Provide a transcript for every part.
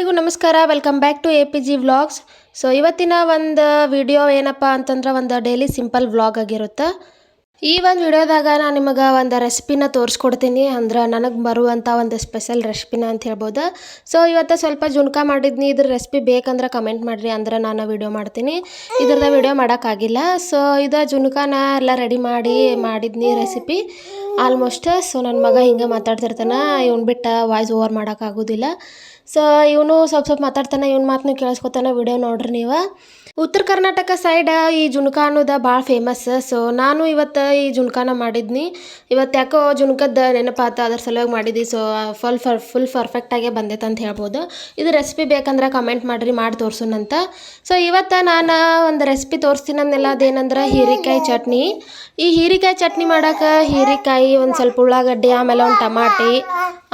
ಎಲ್ಲರಿಗೂ ನಮಸ್ಕಾರ. Welcome back to A P G vlogs so ಇವತ್ತಿನ ಒಂದು ವಿಡಿಯೋ ಏನಪ್ಪ ಅಂತಂದ್ರೆ ಒಂದು ಡೈಲಿ ಸಿಂಪಲ್ ವ್ಲಾಗ್ ಆಗಿರುತ್ತೆ. ಈ ಒಂದು ವಿಡಿಯೋದಾಗ ನಾನು ನಿಮಗೆ ಒಂದು ರೆಸಿಪಿನ ತೋರಿಸ್ಕೊಡ್ತೀನಿ. ಅಂದ್ರೆ ನನಗೆ ಬರುವಂಥ ಒಂದು ಸ್ಪೆಷಲ್ ರೆಸಿಪಿನ ಅಂತ ಹೇಳ್ಬೋದು. ಸೊ ಇವತ್ತು ಸ್ವಲ್ಪ ಜುಣ್ಕ ಮಾಡಿದ್ನಿ. ಇದ್ರ ರೆಸಿಪಿ ಬೇಕಂದ್ರೆ ಕಮೆಂಟ್ ಮಾಡಿರಿ. ಅಂದ್ರೆ ನಾನು ವಿಡಿಯೋ ಮಾಡ್ತೀನಿ. ಇದ್ರದ್ದು ವಿಡಿಯೋ ಮಾಡೋಕ್ಕಾಗಿಲ್ಲ ಸೊ ಇದು ಜುಣ್ಕಾನ ಎಲ್ಲ ರೆಡಿ ಮಾಡಿ ಮಾಡಿದ್ನಿ ರೆಸಿಪಿ ಆಲ್ಮೋಸ್ಟ್ ಸೊ ನನ್ನ ಮಗ ಹಿಂಗೆ ಮಾತಾಡ್ತಿರ್ತಾನೆ ಇವ್ನು ಬಿಟ್ಟ ವಾಯ್ಸ್ ಓವರ್ ಮಾಡೋಕ್ಕಾಗೋದಿಲ್ಲ ಸೊ ಇವನು ಸ್ವಲ್ಪ ಸ್ವಲ್ಪ ಮಾತಾಡ್ತಾನೆ, ಇವ್ನ ಮಾತನ್ನೂ ಕೇಳಿಸ್ಕೊತಾನೆ ವಿಡಿಯೋ ನೋಡ್ರಿ ನೀವು. ಉತ್ತರ ಕರ್ನಾಟಕ ಸೈಡ್ ಈ ಜುಣಕ ಅನ್ನೋದ ಭಾಳ ಫೇಮಸ್ ಸೊ ನಾನು ಇವತ್ತು ಈ ಜುಣ್ಕಾನ ಮಾಡಿದ್ನಿ. ಇವತ್ತು ಯಾಕೋ ಜುಣಕದ ನೆನಪಾತ, ಅದ್ರ ಸಲುವಾಗಿ ಮಾಡಿದ್ವಿ ಸೊ ಫುಲ್ ಫರ್ ಫುಲ್ ಪರ್ಫೆಕ್ಟಾಗೇ ಬಂದೈತೆ ಅಂತ ಹೇಳ್ಬೋದು. ಇದು ರೆಸಿಪಿ ಬೇಕಂದ್ರೆ ಕಮೆಂಟ್ ಮಾಡಿರಿ, ಮಾಡಿ ತೋರ್ಸೋಣಂತ ಸೊ ಇವತ್ತು ನಾನು ಒಂದು ರೆಸಿಪಿ ತೋರಿಸ್ತೀನಿ ಅಂದೆಲ್ಲ ಅದೇನಂದ್ರೆ ಹೀರೆಕಾಯಿ ಚಟ್ನಿ. ಈ ಹೀರೆಕಾಯಿ ಚಟ್ನಿ ಮಾಡೋಕೆ ಹೀರೆಕಾಯಿ ಒಂದು ಸ್ವಲ್ಪ ಉಳ್ಳಾಗಡ್ಡಿ, ಆಮೇಲೆ ಒಂದು ಟಮಾಟಿ,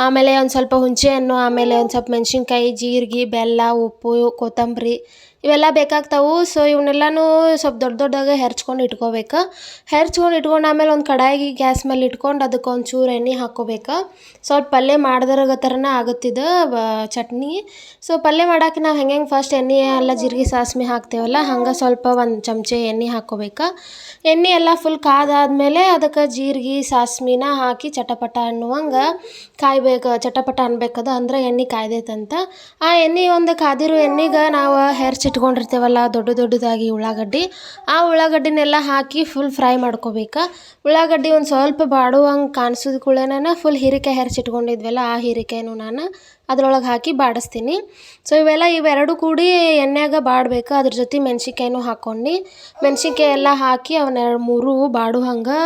ಆಮೇಲೆ ಒಂದು ಸ್ವಲ್ಪ ಹುಣಸೆಹಣ್ಣು ಆಮೇಲೆ ಒಂದು ಸ್ವಲ್ಪ ಮೆಣಸಿನ್ಕಾಯಿ, ಜೀರಿಗೆ, ಬೆಲ್ಲ, ಉಪ್ಪು, ಕೊತ್ತಂಬರಿ ಇವೆಲ್ಲ ಬೇಕಾಗ್ತಾವು. ಸೊ ಇವನ್ನೆಲ್ಲನೂ ಸ್ವಲ್ಪ ದೊಡ್ಡ ದೊಡ್ಡದಾಗ ಹೆರ್ಚ್ಕೊಂಡು ಇಟ್ಕೋಬೇಕು. ಹೆರ್ಚ್ಕೊಂಡು ಇಟ್ಕೊಂಡು ಆಮೇಲೆ ಒಂದು ಕಡಾಯಿಗೆ ಗ್ಯಾಸ್ ಮೇಲೆ ಇಟ್ಕೊಂಡು ಅದಕ್ಕೆ ಒಂದು ಚೂರು ಎಣ್ಣೆ ಹಾಕ್ಕೋಬೇಕು ಸ್ವಲ್ಪ ಪಲ್ಯ ಮಾಡ್ದರ ಥರನೇ ಆಗುತ್ತಿದ್ದು ಚಟ್ನಿ. ಸೊ ಪಲ್ಯ ಮಾಡೋಕೆ ನಾವು ಹೆಂಗೆ ಫಸ್ಟ್ ಎಣ್ಣೆ ಎಲ್ಲ ಜೀರಿಗೆ ಸಾಸ್ಮಿ ಹಾಕ್ತೇವಲ್ಲ, ಹಂಗೆ ಸ್ವಲ್ಪ ಒಂದು ಚಮಚೆ ಎಣ್ಣೆ ಹಾಕೋಬೇಕು. ಎಣ್ಣೆ ಎಲ್ಲ ಫುಲ್ ಕಾದಾದ್ಮೇಲೆ ಅದಕ್ಕೆ ಜೀರಿಗೆ ಸಾಸ್ಮಿನ ಹಾಕಿ ಚಟಪಟ ಅನ್ನುವಂಗೆ ಕಾಯ್ಬೇಕು, ಚಟಪಟ ಅನ್ಬೇಕದು ಅಂದ್ರೆ ಎಣ್ಣೆ ಕಾಯ್ದೈತಂತ. ಆ ಎಣ್ಣೆ ಒಂದು ಕಾದಿರೋ ಎಣ್ಣೆಗೆ ನಾವು ಹೆರ್ಚಿಟ್ಕೊಂಡಿರ್ತೇವಲ್ಲ ದೊಡ್ಡ ದೊಡ್ಡದಾಗಿ ಉಳ್ಳಾಗಡ್ಡಿ. ಆ ಉಳ್ಳಾಗಡ್ಡಿನೆಲ್ಲ ಹಾಕಿ ಫುಲ್ ಫ್ರೈ ಮಾಡ್ಕೋಬೇಕು. ಉಳ್ಳಾಗಡ್ಡಿ ಒಂದು ಸ್ವಲ್ಪ ಬಾಡುವಂಗೆ ಕಾಣಿಸಿದ ಕೂಡಲೇ ಫುಲ್ ಹೀರಿಕಾಯಿ ಹೆರ್ಚಿಟ್ಕೊಂಡಿದ್ವಲ್ಲ ಆ ಹೀರೆಕಾಯಿನೂ ನಾನು ಅದ್ರೊಳಗೆ ಹಾಕಿ ಬಾಡಿಸ್ತೀನಿ. ಸೊ ಇವೆಲ್ಲ ಇವೆರಡು ಕೂಡಿ ಎಣ್ಣೆಯಾಗ ಬಾಡಬೇಕು. ಅದ್ರ ಜೊತೆ ಮೆಣ್ಸಿನ್ಕಾಯಿನೂ ಹಾಕ್ಕೊಂಡು. ಮೆಣ್ಸಿನ್ಕಾಯಿ ಎಲ್ಲ ಹಾಕಿ ಅವನ್ನೆರಡು ಮೂರು ಬಾಡು ಹಂಗೆ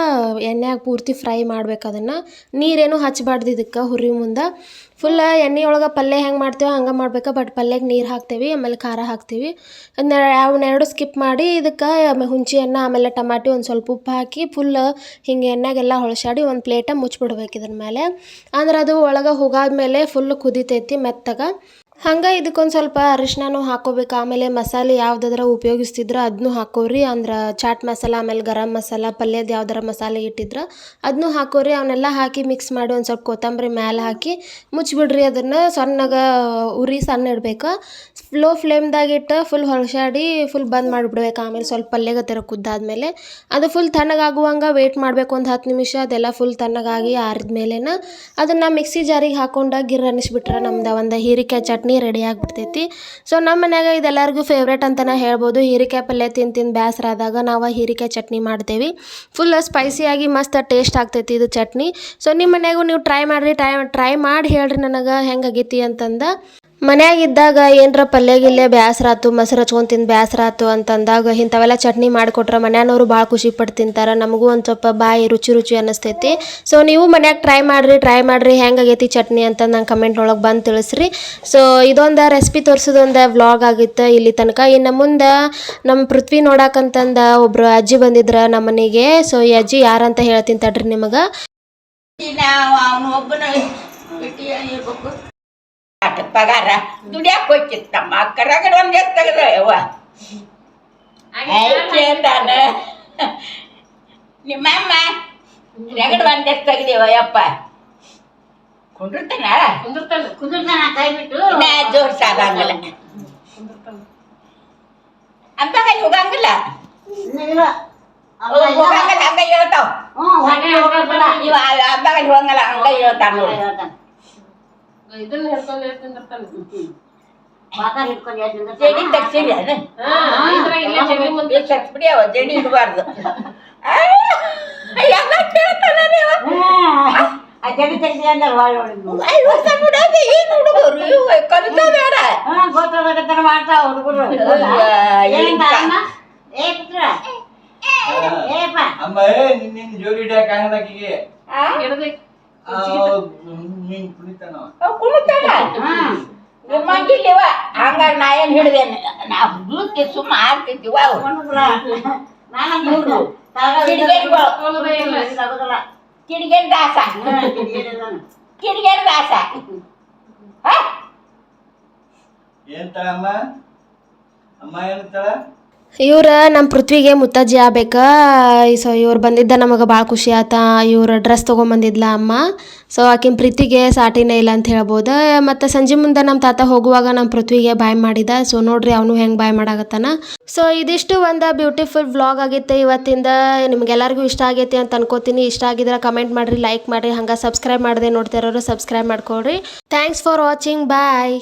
ಎಣ್ಣೆಯಾಗ ಪೂರ್ತಿ ಫ್ರೈ ಮಾಡ್ಬೇಕು ಅದನ್ನು. ನೀರೇನು ಹಚ್ಚಬಾರ್ದು ಇದಕ್ಕೆ ಹುರಿ ಮುಂದೆ. ಫುಲ್ ಎಣ್ಣೆ ಒಳಗೆ ಪಲ್ಯ ಹೆಂಗೆ ಮಾಡ್ತೇವೆ ಹಂಗೆ ಮಾಡ್ಬೇಕು. ಬಟ್ ಪಲ್ಯಕ್ಕೆ ನೀರು ಹಾಕ್ತೇವೆ, ಆಮೇಲೆ ಖಾರ ಹಾಕ್ತೀವಿ. ಅವನ್ನೆರಡು ಸ್ಕಿಪ್ ಮಾಡಿ ಇದಕ್ಕೆ ಹುಂಚಿ ಎಣ್ಣೆ ಆಮೇಲೆ ಟಮಾಟಿ ಒಂದು ಸ್ವಲ್ಪ ಉಪ್ಪು ಹಾಕಿ ಫುಲ್ ಹಿಂಗೆ ಎಣ್ಣೆಗೆಲ್ಲ ಹೊಳಸಾಡಿ ಒಂದು ಪ್ಲೇಟ ಮುಚ್ಚಿಬಿಡ್ಬೇಕು ಇದ್ರ ಮೇಲೆ ಅಂದ್ರೆ ಅದು ಒಳಗೆ ಹೋಗಾದ್ಮೇಲೆ ಫುಲ್ ఎత్తి మెత్తగా ಹಂಗೆ ಇದಕ್ಕೊಂದು ಸ್ವಲ್ಪ ಅರಿಶಿನೂ ಹಾಕೋಬೇಕು. ಆಮೇಲೆ ಮಸಾಲೆ ಯಾವುದಾದ್ರ ಉಪಯೋಗಿಸ್ತಿದ್ರೆ ಅದನ್ನೂ ಹಾಕೋರಿ. ಅಂದ್ರೆ ಚಾಟ್ ಮಸಾಲ, ಆಮೇಲೆ ಗರಂ ಮಸಾಲ, ಪಲ್ಯದ ಯಾವ್ದಾರ ಮಸಾಲೆ ಇಟ್ಟಿದ್ರೆ ಅದನ್ನೂ ಹಾಕೋರಿ. ಅವನ್ನೆಲ್ಲ ಹಾಕಿ ಮಿಕ್ಸ್ ಮಾಡಿ ಒಂದು ಸ್ವಲ್ಪ ಕೊತ್ತಂಬರಿ ಮ್ಯಾಲೆ ಹಾಕಿ ಮುಚ್ಚಿಬಿಡ್ರಿ ಅದನ್ನು ಸಣ್ಣಗೆ ಉರಿ ಸಣ್ಣ ಇಡಬೇಕು. ಲೋ ಫ್ಲೇಮ್ದಾಗ ಇಟ್ಟು ಫುಲ್ ಹೊಳಸಾಡಿ ಫುಲ್ ಬಂದ್ ಮಾಡಿಬಿಡ್ಬೇಕು. ಆಮೇಲೆ ಸ್ವಲ್ಪ ಪಲ್ಯಗೆ ತರ ಕುದ್ದಾದ್ಮೇಲೆ ಅದು ಫುಲ್ ತಣ್ಣಗಾಗುವಂಗೆ ವೇಟ್ ಮಾಡಬೇಕು ಒಂದು ಹತ್ತು ನಿಮಿಷ. ಅದೆಲ್ಲ ಫುಲ್ ತಣ್ಣಗಾಗಿ ಆರಿದ ಮೇಲೇನ ಅದನ್ನು ಮಿಕ್ಸಿ ಜಾರಿಗೆ ಹಾಕೊಂಡು ಗಿರ್ ಅನ್ನಿಸ್ಬಿಟ್ರೆ ನಮ್ದು. ಒಂದು ಹೀರಿಕಾಯಿ ಚಟ್ನಿ ರೆಡಿ ಆಗಿಬಿಡ್ತೈತಿ. ಸೊ ನಮ್ಮ ಮನ್ಯಾಗ ಇದೆಲ್ಲರಿಗೂ ಫೇವ್ರೇಟ್ ಅಂತಲೇ ಹೇಳ್ಬೋದು. ಹೀರಿಕಾಯಿ ಪಲ್ಯ ತಿಂದು ತಿಂದು ಬೇಸರ ಆದಾಗ ನಾವು ಹೀರಿಕಾಯಿ ಚಟ್ನಿ ಮಾಡ್ತೇವೆ. ಫುಲ್ ಸ್ಪೈಸಿಯಾಗಿ ಮಸ್ತ್ ಟೇಸ್ಟ್ ಆಗ್ತೈತಿ ಇದು ಚಟ್ನಿ. ಸೊ ನಿಮ್ಮ ಮನೆಗೂ ನೀವು ಟ್ರೈ ಮಾಡಿರಿ. ಟ್ರೈ ಟ್ರೈ ಮಾಡಿ ಹೇಳ್ರಿ ನನಗೆ ಹೆಂಗೆ ಆಗೈತಿ ಅಂತಂದ. ಮನ್ಯಾಗ ಇದ್ದಾಗ ಏನರ ಪಲ್ಯ ಗಿಲ್ಯ ಬ್ಯಾಸ್ರ ಆತು ಮೊಸರು ಹಚ್ಕೊಂಡು ತಿಂದು ಬ್ಯಾಸ್ರ ಆತು ಅಂತಂದಾಗ ಇಂಥವೆಲ್ಲ ಚಟ್ನಿ ಮಾಡಿಕೊಟ್ರೆ ಮನ್ಯಾನವರು ಭಾಳ ಖುಷಿ ಪಟ್ಟು ತಿಂತಾರೆ. ನಮಗೂ ಒಂದು ಸ್ವಲ್ಪ ಬಾಯಿ ರುಚಿ ರುಚಿ ಅನ್ನಿಸ್ತೈತಿ. ಸೊ ನೀವು ಮನ್ಯಾಗ ಟ್ರೈ ಮಾಡಿರಿ ಟ್ರೈ ಮಾಡಿರಿ ಹೆಂಗಾಗೈತಿ ಚಟ್ನಿ ಅಂತ ನಂಗೆ ಕಮೆಂಟ್ ಒಳಗೆ ಬಂದು ತಿಳಿಸ್ರಿ. ಸೊ ಇದೊಂದು ರೆಸಿಪಿ ತೋರಿಸೋದೊಂದು ವ್ಲಾಗ್ ಆಗಿತ್ತು ಇಲ್ಲಿ ತನಕ. ಇನ್ನು ಮುಂದೆ ನಮ್ಮ ಪೃಥ್ವಿ ನೋಡಾಕಂತಂದ ಒಬ್ಬರು ಅಜ್ಜಿ ಬಂದಿದ್ರು ನಮ್ಮ ಮನೆಗೆ ಸೊ ಈ ಅಜ್ಜಿ ಯಾರಂತ ಹೇಳ್ತೀನಿ ತಡ್ರಿ ನಿಮಗೆ. ಪಗಾರ ದುಡಿಯಾಕ ಹೋಗ್ತಿತ್ತಮ್ಮ ಕರಗಡ ಒಂದ್ ಎತ್ ತೆಗದ ಯವ್ವ ಐತೆ ಅಂದಾನ ನಿಮ್ಮಮ್ಮ ರಗಡ ಒಂದ್ ಎತ್ ತೆಗ್ದೇವ ಯಪ್ಪ ಕುಂಡಿರ್ತಾನ ಕುದುರ್ತಾನ ಕೈ ಬಿಟ್ಟು ನಾ ಜೋರ್ ಸಾಲಂಗಿಲ್ಲ ಅಂತ ಅಲ್ಲಿ ಹೋಗಂಗಿಲ್ಲ ಇಲ್ಲ ಹೋಗಂಗಿಲ್ಲ ಹಂಗ ಹೇಳ್ತಾವ ಹ್ಞೂ ಹೊಟ್ಟೆ ಹೋಗಲ್ಲ ಇವ ಅಂದಾಗ ಹೋಗಂಗಿಲ್ಲ ಹಂಗ ಹೇಳ್ತಾನ ನೋಡಿ ಇದನ್ನ ಹಿಡ್ಕೊಂಡು ಹೇಳ್ತಿರ್ತಾನೆ ಪಾತ್ರ ಇಟ್ಕೊಂಡು ಯಾವ್ದ್ರಿಂದ ಜಡಿ ತಗ್ಸಿರಿ ಅದ ಇದ್ರಾಗ ಇಲ್ಲೇ ಜಡಿ ಮುಂದೆ ಬಿಡಿ ಅವ ಜಡಿ ಇಡಬಾರ್ದು ಎಲ್ಲ ಕೇಳ್ತಾನೆ ಅವ ಆ ಜಡಿ ತೆಗ್ದಿ ಅಂದ್ರೆ ಒಳ್ಳೆ ಹೊಡಿದ್ನು ಐದು ವರ್ಷ ಬಿಡೋದು ಏನು ಹುಡುಗರು ಇವು ಕಲಿತ ಬೇಡ ಹಾ ಗೊತ್ತಾಗತ್ತಾನ ಮಾಡ್ತಾವ ಹುಡುಗರು ಏನ್ ಏ ಪುತ್ರ ಏಪ್ಪ ಅಮ್ಮ ಏ ನಿನ್ನ ನಿನ್ನ ಜೋಡಿ ಹಿಡಿಯಕ ಆಗದಾಕಿಗೆ ಹಿಡ್ದು ನಿಮ್ಮಂಗಿಲ್ಲಿವ ಹಂಗಾಗಿ ನಾ ಏನ್ ಹಿಡ್ದೇನೆ ನಾ ಹುಡುಗಕ್ಕೆ ಸುಮ್ಮ ಆಡ್ತಿದ್ದಿವ ಕಿಡಿಗೇನ್ ದಾಸ ಕಿಡಿಗೇನ್ ದಾಸ? ಏನ್ ತಳ ಅಮ್ಮ ಅಮ್ಮ ಏನಂತಾಳ ಇವ್ರ ನಮ್ಮ ಪೃಥ್ವಿಗೆ ಮುತ್ತಜ್ಜಿ ಆಗ್ಬೇಕ. ಸೊ ಇವ್ರು ಬಂದಿದ್ದ ನಮಗೆ ಭಾಳ ಖುಷಿ ಆತ. ಇವ್ರ ಡ್ರೆಸ್ ತೊಗೊಂಬಂದಿದ್ಲ ಅಮ್ಮ. ಸೊ ಆಕಿನ ಪ್ರೀತಿಗೆ ಸಾಟಿನೇ ಇಲ್ಲ ಅಂತ ಹೇಳ್ಬೋದು. ಮತ್ತು ಸಂಜೆ ಮುಂದೆ ನಮ್ಮ ತಾತ ಹೋಗುವಾಗ ನಮ್ಮ ಪೃಥ್ವಿಗೆ ಬಾಯ್ ಮಾಡಿದ. ಸೊ ನೋಡ್ರಿ ಅವನು ಹೆಂಗೆ ಬಾಯ್ ಮಾಡಾಕತ್ತಾನ. ಸೊ ಇದಿಷ್ಟು ಒಂದು ಬ್ಯೂಟಿಫುಲ್ ವ್ಲಾಗ್ ಆಗಿತ್ತು ಇವತ್ತಿಂದ. ನಿಮ್ಗೆಲ್ಲರಿಗೂ ಇಷ್ಟ ಆಗೈತಿ ಅಂತ ಅನ್ಕೋತೀನಿ. ಇಷ್ಟ ಆಗಿದ್ರೆ ಕಮೆಂಟ್ ಮಾಡಿರಿ ಲೈಕ್ ಮಾಡಿರಿ. ಹಂಗೆ ಸಬ್ಸ್ಕ್ರೈಬ್ ಮಾಡದೆ ನೋಡ್ತಿರೋರು ಸಬ್ಸ್ಕ್ರೈಬ್ ಮಾಡ್ಕೊಳ್ರಿ. Thanks for watching bye